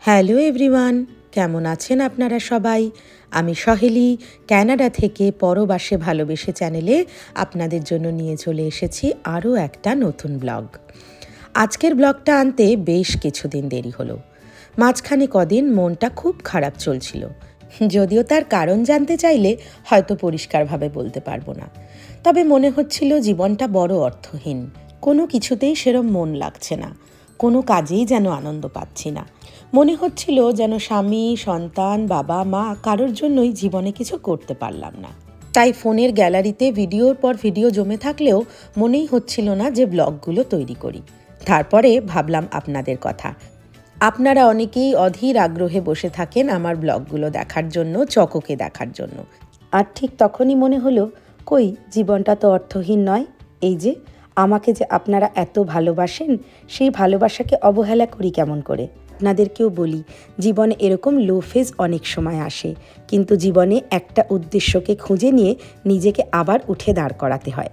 Hello everyone, কেমন আছেন আপনারা সবাই? আমি সহেলি, ক্যানাডা থেকে পরবাসে ভালোবেসে চ্যানেলে আপনাদের জন্য নিয়ে চলে এসেছি আরও একটা নতুন ব্লগ। আজকের ব্লগটা আনতে বেশ কিছুদিন দেরি হলো। মাঝখানে কদিন মনটা খুব খারাপ চলছিল। যদিও তার কারণ জানতে চাইলে হয়তো পরিষ্কারভাবে বলতে পারব না। তবে মনে হচ্ছিল জীবনটা বড় অর্থহীন। কোনো কিছুতেই সেরম মন লাগছে না। কোনো কাজেই যেন আনন্দ পাচ্ছি না। মনে হচ্ছিল যেন স্বামী, সন্তান, বাবা, মা কারোর জন্যই জীবনে কিছু করতে পারলাম না। তাই ফোনের গ্যালারিতে ভিডিওর পর ভিডিও জমে থাকলেও মনেই হচ্ছিল না যে ব্লগগুলো তৈরি করি। তারপরে ভাবলাম আপনাদের কথা। আপনারা অনেকেই অধীর আগ্রহে বসে থাকেন আমার ব্লগগুলো দেখার জন্য, চককে দেখার জন্য। আর ঠিক তখনই মনে হলো, কই, জীবনটা তো অর্থহীন নয়। এই যে, আমাকে যে আপনারা এত ভালোবাসেন, সেই ভালোবাসাকে অবহেলা করি কেমন করে? আপনাদেরকেও বলি, জীবনে এরকম লো ফেজ অনেক সময় আসে। কিন্তু জীবনে একটা উদ্দেশ্যকে খুঁজে নিয়ে নিজেকে আবার উঠে দাঁড় করাতে হয়।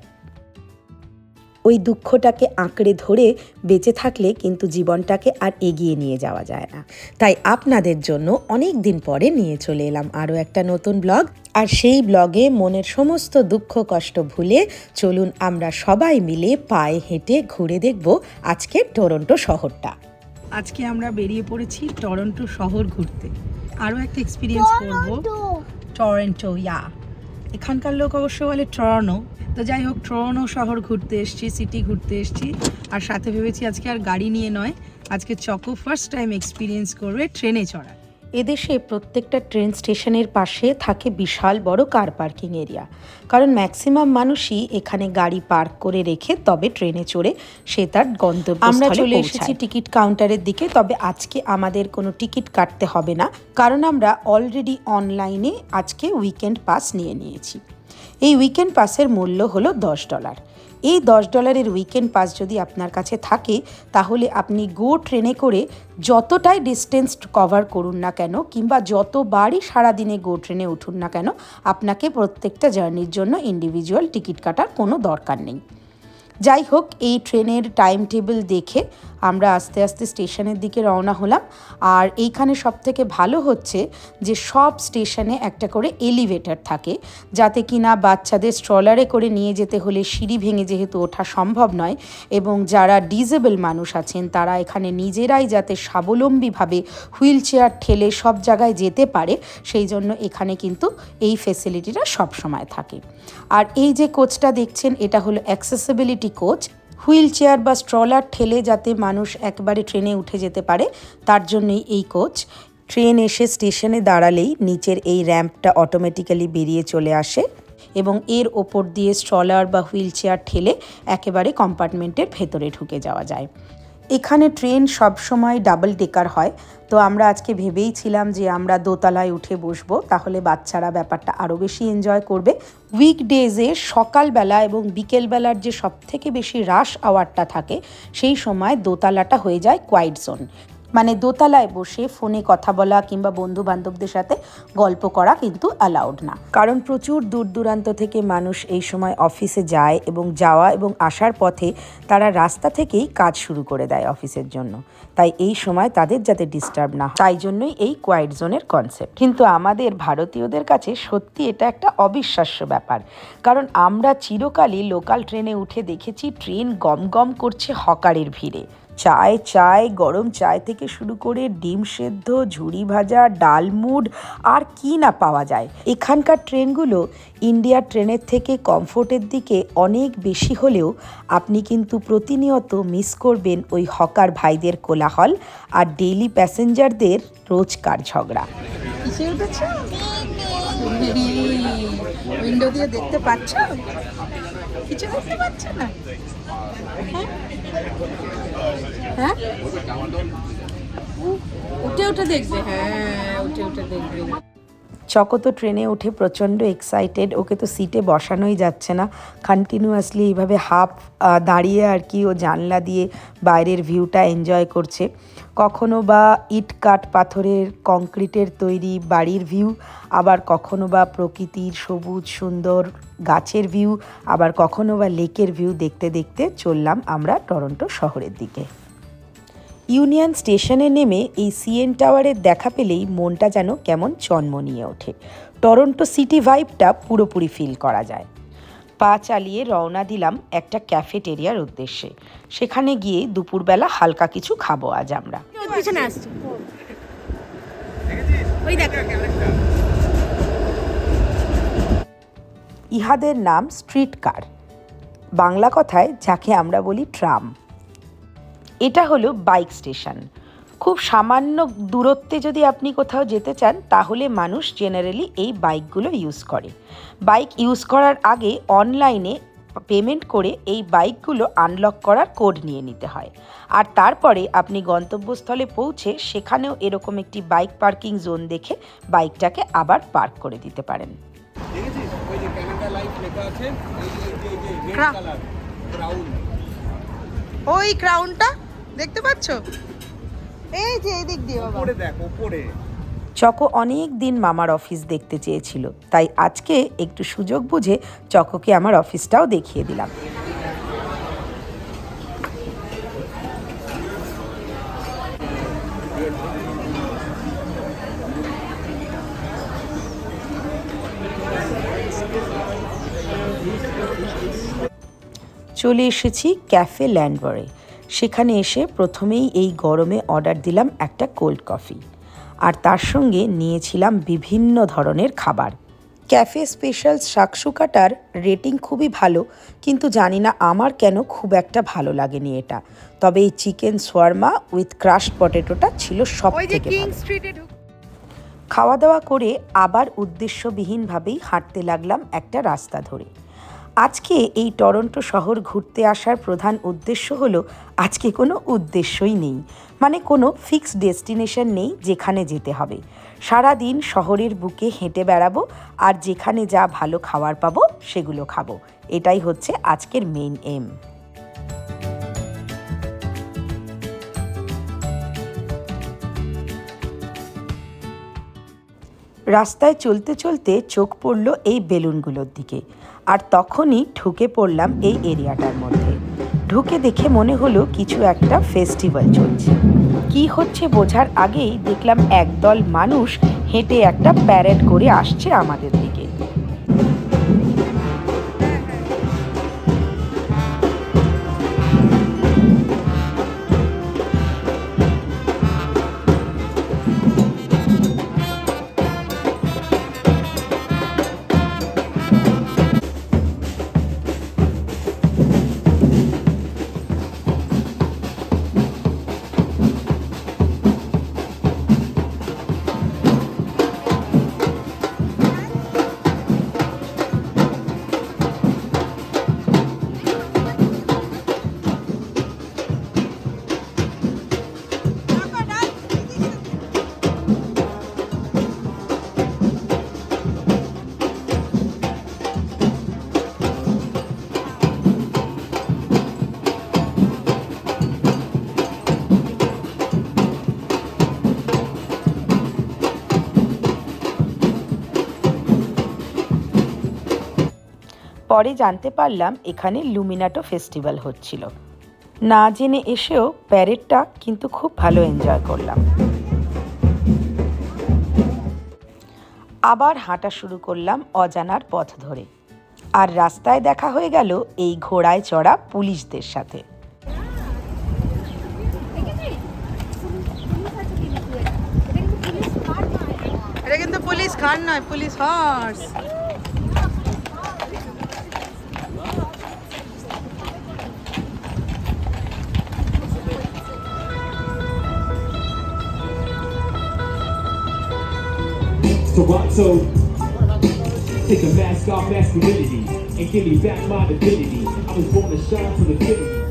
ওই দুঃখটাকে আঁকড়ে ধরে বেঁচে থাকলে কিন্তু জীবনটাকে আর এগিয়ে নিয়ে যাওয়া যায় না। তাই আপনাদের জন্য অনেক দিন পরে নিয়ে চলে এলাম আরও একটা নতুন ব্লগ। আর সেই ব্লগে মনের সমস্ত দুঃখ, কষ্ট ভুলে চলুন আমরা সবাই মিলে পায়ে হেঁটে ঘুরে দেখব আজকের টরন্টো শহরটা। আজকে আমরা বেরিয়ে পড়েছি টরন্টো শহর ঘুরতে। আরও একটা এক্সপিরিয়েন্স করব। টরন্টো! ইয়া এখানকার লোক অবশ্য বলে টরনো। তো যাই হোক ট্রনো শহর ঘুরতে এসছি সিটি ঘুরতে এসছি। আর সাথে ভেবেছি আজকে আর গাড়ি নিয়ে নয় আজকে চকো ফার্স্ট টাইম এক্সপিরিয়েন্স করবে ট্রেনে চড়া এদেশে প্রত্যেকটা ট্রেন স্টেশনের পাশে থাকে বিশাল বড় কার পার্কিং এরিয়া কারণ ম্যাক্সিমাম মানুষই এখানে গাড়ি পার্ক করে রেখে তবে ট্রেনে চড়ে সে তার গন্তব্য আমরা চলে এসেছি টিকিট কাউন্টারের দিকে তবে আজকে আমাদের কোনো টিকিট কাটতে হবে না কারণ আমরা অলরেডি অনলাইনে আজকে উইকেন্ড পাস নিয়ে নিয়েছি। এই উইকেন্ড পাসের মূল্য হলো দশ ডলার এই দশ ডলারের উইকেন্ড পাস যদি আপনার কাছে থাকে, তাহলে আপনি গো ট্রেনে করে যতটাই ডিস্টেন্স কভার করুন না কেন, কিংবা যতবারই সারাদিনে গো ট্রেনে উঠুন না কেন, আপনাকে প্রত্যেকটা জার্নির জন্য ইন্ডিভিজুয়াল টিকিট কাটার কোনো দরকার নেই। যাই হোক, এই ট্রেনের টাইম টেবিল দেখে আমরা আস্তে আস্তে স্টেশনের দিকে রওনা হলাম। আর এইখানে সব থেকে ভালো হচ্ছে যে সব স্টেশনে একটা করে এলিভেটর থাকে, যাতে কিনা বাচ্চাদের স্ট্রলারে করে নিয়ে যেতে হলে সিঁড়ি ভেঙে যেহেতু ওঠা সম্ভব নয় এবং যারা ডিজেবল মানুষ আছেন তারা এখানে নিজেরাই যাতে স্বাবলম্বীভাবে হুইল চেয়ার ঠেলে সব জায়গায় যেতে পারে, সেই জন্য এখানে কিন্তু এই ফেসিলিটিটা সবসময় থাকে। আর এই যে কোচটা দেখছেন, এটা হলো অ্যাক্সেসিবিলিটি কোচ হুইল চেয়ার বা স্ট্রলার ঠেলে যাতে মানুষ একবারে ট্রেনে উঠে যেতে পারে, তার জন্যই এই কোচ। ট্রেন এসে স্টেশনে দাঁড়ালেই নিচের এই র্যাম্পটা অটোমেটিক্যালি বেরিয়ে চলে আসে এবং এর ওপর দিয়ে স্ট্রলার বা হুইল চেয়ার ঠেলে একেবারে কম্পার্টমেন্টের ভেতরে ঢুকে যাওয়া যায়। এখানে ট্রেন সবসময় ডাবল ডেকার হয়। তো আমরা আজকে ভেবেই ছিলাম যে আমরা দোতলায় উঠে বসবো, তাহলে বাচ্চারা ব্যাপারটা আরও বেশি এনজয় করবে। উইকডেজে সকালবেলা এবং বিকেলবেলার যে সবথেকে বেশি রাশ আওয়ারটা থাকে, সেই সময় দোতলাটা হয়ে যায় কোয়াইট জোন মানে দোতলায় বসে ফোনে কথা বলা কিংবা বন্ধু বান্ধবদের সাথে গল্প করা কিন্তু অ্যালাউড না। কারণ প্রচুর দূর দূরান্ত থেকে মানুষ এই সময় অফিসে যায় এবং যাওয়া এবং আসার পথে তারা রাস্তা থেকেই কাজ শুরু করে দেয় অফিসের জন্য। তাই এই সময় তাদের যাতে ডিস্টার্ব না তাই জন্যই এই কোয়াইট জোনের কনসেপ্ট কিন্তু আমাদের ভারতীয়দের কাছে সত্যি এটা একটা অবিশ্বাস্য ব্যাপার। কারণ আমরা চিরকালই লোকাল ট্রেনে উঠে দেখেছি ট্রেন গম গম করছে হকারের ভিড়ে। চায় চায়, গরম চায় থেকে শুরু করে ডিম সেদ্ধ, ঝুড়ি ভাজা ডালমুড আর কি না পাওয়া যায়। এখানকার ট্রেনগুলো ইন্ডিয়ার ট্রেনের থেকে কমফোর্টের দিকে অনেক বেশি হলেও আপনি কিন্তু প্রতিনিয়ত মিস করবেন ওই হকার ভাইদের কোলাহল আর ডেইলি প্যাসেঞ্জারদের রোজকার ঝগড়া। দেখতে পাচ্ছ? কিছু দেখতে পাচ্ছ না? হ্যাঁ? হ্যাঁ? উঠে উঠে দেখবে হ্যাঁ উঠে উঠে দেখবে। চকো তো ট্রেনে উঠে প্রচণ্ড এক্সাইটেড ওকে তো সিটে বসানোই যাচ্ছে না। কন্টিনিউয়াসলি এইভাবে হাফ দাঁড়িয়ে আর কি ও জানলা দিয়ে বাইরের ভিউটা এনজয় করছে। কখনো বা ইট কাঠ পাথরের কংক্রিটের তৈরি বাড়ির ভিউ আবার কখনো বা প্রকৃতির সবুজ, সুন্দর গাছের ভিউ আবার কখনো বা লেকের ভিউ দেখতে দেখতে চললাম আমরা টরন্টো শহরের দিকে। ইউনিয়ন স্টেশনে নেমে এই সিএন টাওয়ারের দেখা পেলেই মনটা যেন কেমন চন্মনিয়ে ওঠে। টরন্টো সিটি ভাইবটা পুরোপুরি ফিল করা যায়। পা চালিয়ে রওনা দিলাম একটা ক্যাফেটেরিয়ার উদ্দেশ্যে। সেখানে গিয়ে দুপুরবেলা হালকা কিছু খাব আজ আমরা। ইহাদের নাম স্ট্রিট কার বাংলা কথায় যাকে আমরা বলি ট্রাম। এটা হলো বাইক স্টেশন। খুব সামান্য দূরত্বে যদি আপনি কোথাও যেতে চান তাহলে মানুষ জেনারেলি এই বাইকগুলো ইউজ করে। বাইক ইউজ করার আগে অনলাইনে পেমেন্ট করে এই বাইকগুলো আনলক করার কোড নিয়ে নিতে হয়। আর তারপরে আপনি গন্তব্যস্থলে পৌঁছে সেখানেও এরকম একটি বাইক পার্কিং জোন দেখে বাইকটাকে আবার পার্ক করে দিতে পারেন। ওই যে ক্যানাডা লাইফ লেখা আছে? এই যে এই যে এই যে রেড ক্রা- কালার ব্রাউন ওই ক্রাউনটা দেখতে পাচ্ছ? এই যে এই দিক দিয়ে বাবা। উপরে দেখ উপরে। চকো অনেক দিন মামার অফিস দেখতে চেয়েছিল তাই আজকে একটু সুযোগ বুঝে চকোকে আমার অফিসটাও দেখিয়ে দিলাম। চলে এসেছি ক্যাফে ল্যান্ডবরে। সেখানে এসে প্রথমেই এই গরমে অর্ডার দিলাম একটা কোল্ড কফি। আর তার সঙ্গে নিয়েছিলাম বিভিন্ন ধরনের খাবার। ক্যাফে স্পেশাল শাকসুকাটার রেটিং খুবই ভালো কিন্তু জানি না আমার কেন খুব একটা ভালো লাগেনি এটা। তবে এই চিকেন সোয়ার্মা উইথ ক্রাশ পটেটোটা ছিল সব থেকে খাওয়া দাওয়া করে আবার উদ্দেশ্যবিহীনভাবেই হাঁটতে লাগলাম একটা রাস্তা ধরে। আজকে এই টরন্টো শহর ঘুরতে আসার প্রধান উদ্দেশ্য হলো, আজকে কোনো উদ্দেশ্যই নেই। মানে কোনো ফিক্সড ডেস্টিনেশন নেই যেখানে যেতে হবে। সারা দিন শহরের বুকে হেঁটে বেড়াবো আর যেখানে যা ভালো খাবার পাবো সেগুলো খাব। এটাই হচ্ছে আজকের মেইন এম রাস্তায় চলতে চলতে চোখ পড়ল এই বেলুনগুলোর দিকে। আর তখনই ঢুকে পড়লাম এই এরিয়াটার মধ্যে। ঢুকে দেখে মনে হলো কিছু একটা ফেস্টিভ্যাল চলছে। কি হচ্ছে বোঝার আগেই দেখলাম একদল মানুষ হেঁটে একটা প্যারেড করে আসছে আমাদের দিকে। পরে জানতে পারলাম এখানে লুমিনাটো ফেস্টিভ্যাল হচ্ছিল। না জেনে এসেও প্যারেডটা কিন্তু খুব ভালো এনজয় করলাম। আবার হাঁটা শুরু করলাম অজানার পথ ধরে। আর রাস্তায় দেখা হয়ে গেল এই ঘোড়ায় চড়া পুলিশদের সাথে। পুলিশ খান নয় police horse Toronto. Take a mask off masculinity and give me back my divinity. I was born to shine for the city.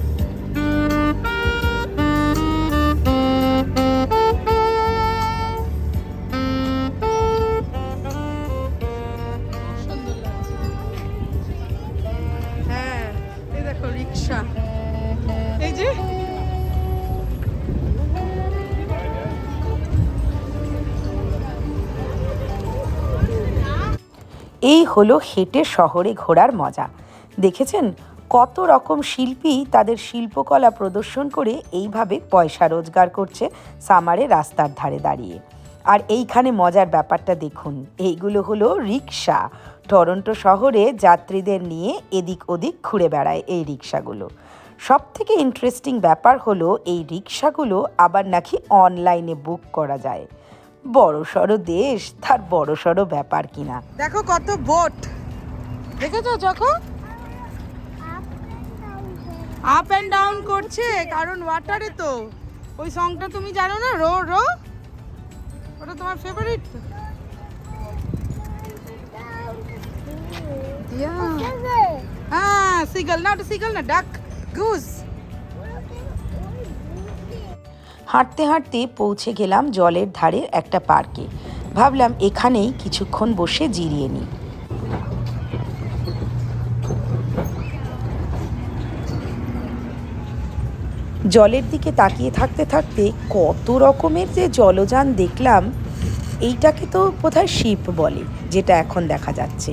হলো হেঁটে শহরে ঘোরার মজা। দেখেছেন? কত রকম শিল্পী তাদের শিল্পকলা প্রদর্শন করে এইভাবে পয়সা রোজগার করছে সামারে রাস্তার ধারে দাঁড়িয়ে। আর এইখানে মজার ব্যাপারটা দেখুন, এইগুলো হলো রিক্সা টরন্টো শহরে যাত্রীদের নিয়ে এদিক ওদিক ঘুরে বেড়ায় এই রিক্সাগুলো সব থেকে ইন্টারেস্টিং ব্যাপার হলো এই রিক্সাগুলো আবার নাকি অনলাইনে বুক করা যায়। বড় সড়ো দেশ তার বড় সড়ো ব্যাপার কিনা? দেখো কত বোট। দেখেছ যখন? আপ অ্যান্ড ডাউন করছে কারণ ওয়াটারে তো। ওই সংটা তুমি জানো না? Row row? ওটা তোমার ফেভারিট হ্যাঁ সিগল না ওটা সিগল না ডাক গুজ হাঁটতে হাঁটতে পৌঁছে গেলাম জলের ধারের একটা পার্কে। ভাবলাম এখানেই কিছুক্ষণ বসে জিরিয়ে নিই। জলের দিকে তাকিয়ে থাকতে থাকতে কত রকমের যে জলযান দেখলাম, এইটাকে তো বোধহয় শিপ বলে, যেটা এখন দেখা যাচ্ছে।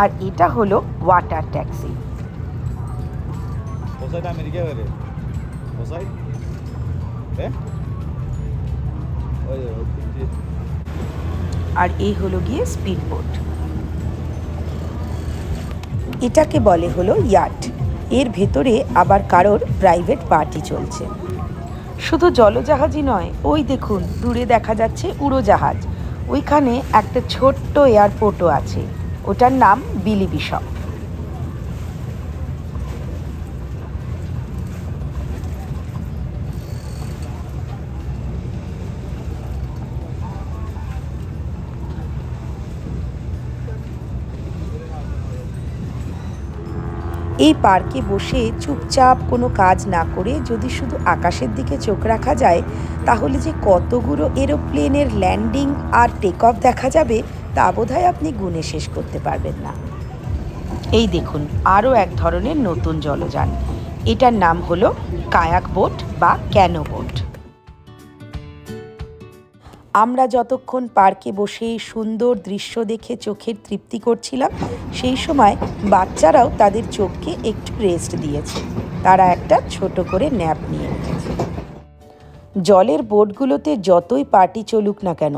আর এটা হলো ওয়াটার ট্যাক্সি Eh? আর এই হলো গিয়ে স্পিড বোট এটাকে বলে হলো ইয়াট এর ভেতরে আবার কারোর প্রাইভেট পার্টি চলছে। শুধু জলজাহাজই নয়, ওই দেখুন, দূরে দেখা যাচ্ছে উড়োজাহাজ। ওইখানে একটা ছোট্ট এয়ারপোর্টও আছে। ওটার নাম বিলি বিশপ এই পার্কে বসে চুপচাপ কোনো কাজ না করে যদি শুধু আকাশের দিকে চোখ রাখা যায়, তাহলে যে কতগুলো এরোপ্লেনের ল্যান্ডিং আর টেক অফ দেখা যাবে, তা বোধহয় আপনি গুনে শেষ করতে পারবেন না। এই দেখুন, আরও এক ধরনের নতুন জলযান। এটার নাম হলো কায়াক বোট বা ক্যানো বোট। আমরা যতক্ষণ পার্কে বসে সুন্দর দৃশ্য দেখে চোখের তৃপ্তি করছিলাম, সেই সময় বাচ্চারাও তাদের চোখকে একটু রেস্ট দিয়েছে। তারা একটা ছোট করে ন্যাপ নিয়ে জলের বোটগুলোতে যতই পার্টি চলুক না কেন,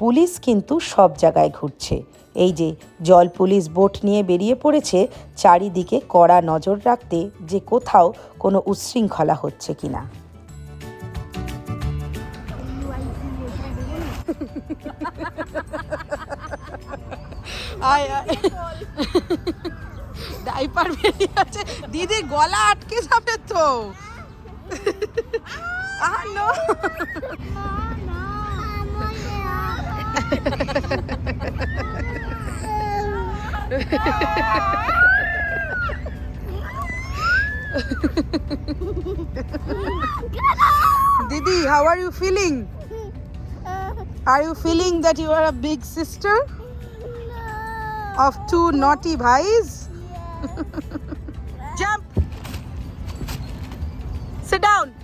পুলিশ কিন্তু সব জায়গায় ঘুরছে। এই যে জল পুলিশ বোট নিয়ে বেরিয়ে পড়েছে, চারিদিকে কড়া নজর রাখতে যে কোথাও কোনো উচ্ছৃঙ্খলা হচ্ছে কিনা। আয় আয়। ডাইপার বেরিয়ে আছে। দিদি গলা আটকে যাবে তো। No. Didi, how are you feeling? Are you feeling that you are a big sister of two naughty bhais? Jump. Sit down.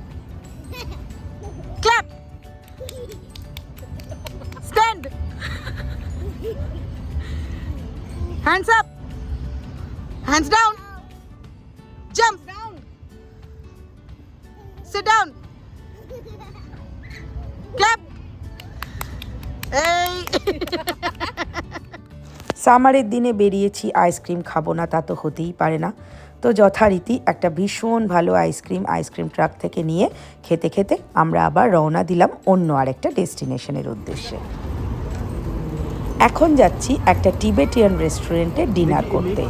Clap. Stand. Hands up. Hands down. Jump. Sit down. Clap. Hey. সামারের দিনে বেরিয়েছি, ice cream খাব না তা তো হতেই পারে না। তো যথারীতি একটা ভীষণ ভালো আইসক্রিম আইসক্রিম ট্রাক থেকে নিয়ে খেতে খেতে আমরা আবার রওনা দিলাম অন্য আরেকটা ডেস্টিনেশনের উদ্দেশ্যে। এখন যাচ্ছি একটা টিবেটিয়ান রেস্টুরেন্টে ডিনার করতে।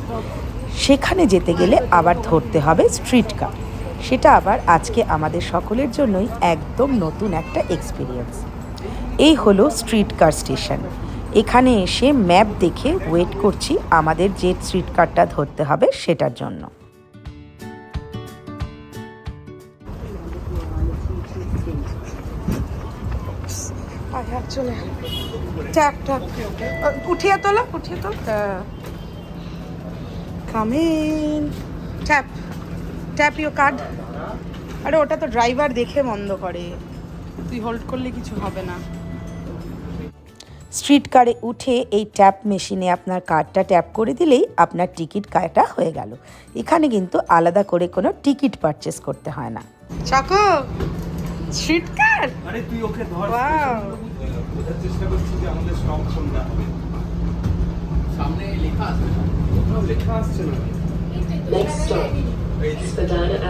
সেখানে যেতে গেলে আবার ধরতে হবে স্ট্রিট কার সেটা আবার আজকে আমাদের সকলের জন্যই একদম নতুন একটা এক্সপিরিয়েন্স। এই হলো স্ট্রিট কার স্টেশন এখানে এসে ম্যাপ দেখে ওয়েট করছি আমাদের যে স্ট্রিট কারটা ধরতে হবে সেটার জন্য। Tap tap. ইউ কার্ড আরে, ওটা তো ড্রাইভার দেখে বন্ধ করে। তুই হোল্ড করলে কিছু হবে না। স্ট্রিট কারে উঠে এই ট্যাপ মেশিনে আপনার কার্ডটা ট্যাপ করে দিলেই আপনার টিকিট কাটা হয়ে গেল। এখানে কিন্তু আলাদা করে কোনো টিকিট পারচেস করতে হয় না। চকো স্ট্রিট কার আরে তুই ওকে ধর বোঝার চেষ্টা করছি যে আমাদের স্টপ কোনটা হবে। সামনে লেখা আছে। কোথাও লেখা আসছে না। Next stop,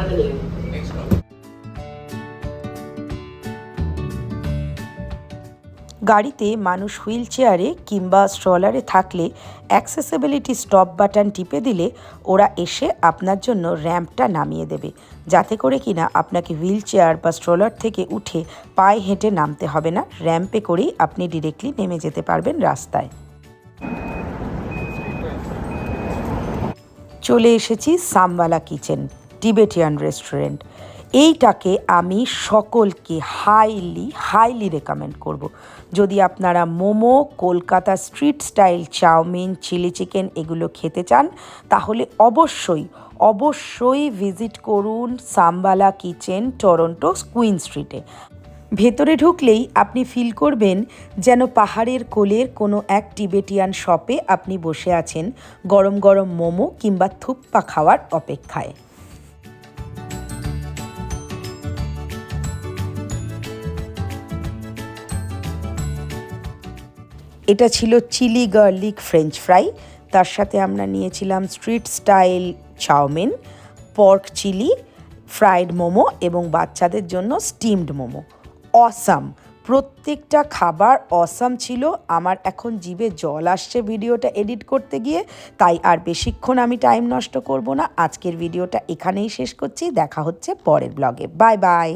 Avenue. গাড়িতে মানুষ হুইল চেয়ারে কিংবা স্ট্রলারে থাকলে অ্যাক্সেসিবিলিটি স্টপ বাটন টিপে দিলে ওরা এসে আপনার জন্য র্যাম্পটা নামিয়ে দেবে। যাতে করে কিনা আপনাকে হুইল চেয়ার বা স্ট্রলার থেকে উঠে পায়ে হেঁটে নামতে হবে না, র্যাম্পে করেই আপনি ডিরেক্টলি নেমে যেতে পারবেন রাস্তায়। চলে এসেছি সামওয়ালা কিচেন, টিবেটিয়ান রেস্টুরেন্ট। এইটাকে আমি সকলকে হাইলি হাইলি রেকমেন্ড করব। যদি আপনারা momo, Kolkata street style chow mein chilli chicken এগুলো খেতে চান, তাহলে অবশ্যই অবশ্যই ভিজিট করুন সামবালা কিচেন টরন্টো কুইন স্ট্রিটে ভেতরে ঢুকলেই আপনি ফিল করবেন যেন পাহাড়ের কোলের কোনো এক টিবেটিয়ান শপে আপনি বসে আছেন গরম গরম মোমো কিংবা থুপ্পা খাওয়ার অপেক্ষায় এটা ছিল চিলি গার্লিক ফ্রেঞ্চ ফ্রাই। তার সাথে আমরা নিয়েছিলাম street style chow mein, pork chilli, fried momo এবং বাচ্চাদের জন্য স্টিমড মোমো। অসাম। প্রত্যেকটা খাবার অসাম ছিল। আমার এখন জিভে জল আসছে ভিডিওটা এডিট করতে গিয়ে, তাই আর বেশিক্ষণ আমি টাইম নষ্ট করব না। আজকের ভিডিওটা এখানেই শেষ করছি। দেখা হচ্ছে পরের ব্লগে। Bye bye.